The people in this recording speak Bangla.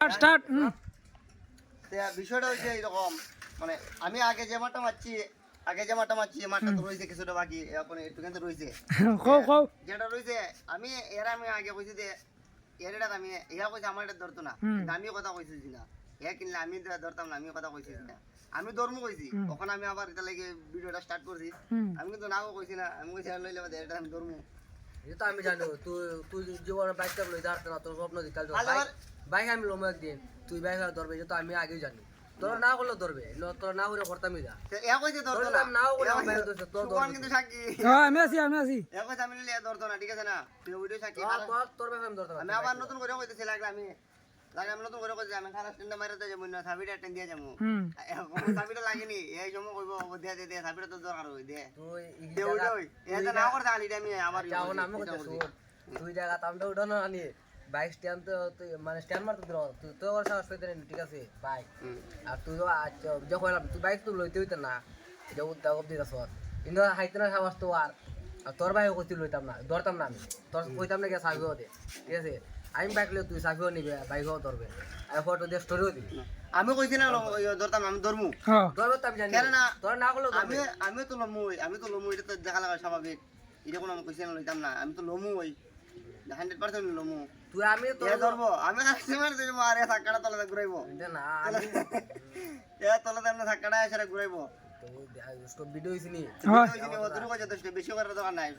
স্টার্ট তে বিষয়টা হচ্ছে এরকম মানে আমি আগে যে মাঠটা মারছি আগে যে মাঠটা মারছি মাঠটা তো রয়েছে কিছুটা বাকি এখন একটু কিন্তু রয়েছে। কও কও। যেটা রয়েছে আমি এরা আমি আগে কইছি যে এর এটা আমি ইয়া কইছে আমার এটা ধরতো না হুম। কিন্তু আমি কথা কইছি না। ইয়া কিনলে আমি ধরতাম না আমি কথা কইছি না। আমি ধর্ম কইছি। তখন আমি আবার এটা লাগে ভিডিওটা স্টার্ট করছি আমি কিন্তু নাও কইছি না আমি কইছি লইলে এটা আমি ধর্ম। এটা আমি জানি তুই তুই জীবনে বাইক চাপ লই দাঁড়াতে না তোর স্বপ্ন দিক কাল বাইক আমি লোম একদিন তুই বাইক ধরবে এটা তো আমি আগেই জানি। তোর না করলে ধরবে তোর না করে করতামই যা নাও করে। কিন্তু আমি আছি আমি আছি। আমি ধরতো না ঠিক আছে না? তুই তোর ব্যাপারে আমি ধরতে আমি আবার নতুন করে কইতেছি লাগলে আমি লাগে আমি নতুন করে কইতেছি আমি খারাপ স্ট্যান্ডে মারাতে যাব না সাবিটা টেন দিয়ে যাব সাবিটা লাগেনি এই সময় কইবো ও দে দে দে সাবিটা তো দরকার হই দে তুই দে ওই ওই এটা না করতে আলি আমি আবার যাও না আমি করতে তুই জায়গা তামটা উঠানো আনি। বাইক স্ট্যান্ড তো তুই মানে স্ট্যান্ড মারতে দিল তুই তো ওর সাহস পেতে ঠিক আছে বাইক আর তুই আচ্ছা যখন এলাম, তুই বাইক তো লইতে হইতে না। এটা উদ্যোগ অব্দি গাছ কিন্তু হাইতে না সাবাস তো আর আর তোর বাইক করতে লইতাম না ধরতাম না আমি। তোর কইতাম না কে সাবিও দে। ঠিক আছে? আমি বাইক লই তুই সাবিও নিবে বাইকও ধরবে আর ফটো দিয়ে স্টোরিও দিবি। আমি কইছি না লো- ধরতাম আমি ধরমু ধরবে তো আমি জানি কেন না? তোর না করলেও আমি আমি তো লমু আমি তো লমু এটা তো দেখা লাগা স্বাভাবিক এটা কোনো আমি কইছি না লইতাম না। আমি তো লমু ওই হান্ড্রেড পার্সেন্ট লমু। তুই আমি তো ধরবো আমি মানে তুই আরে থাক্কাটা তলাতে ঘুরাইবো এটা না আমি এ তলাতে আমরা থাক্কাটা এসে ঘুরাইবো তো ভিডিও হইছিনি হ্যাঁ বেশি করে দরকার নাই।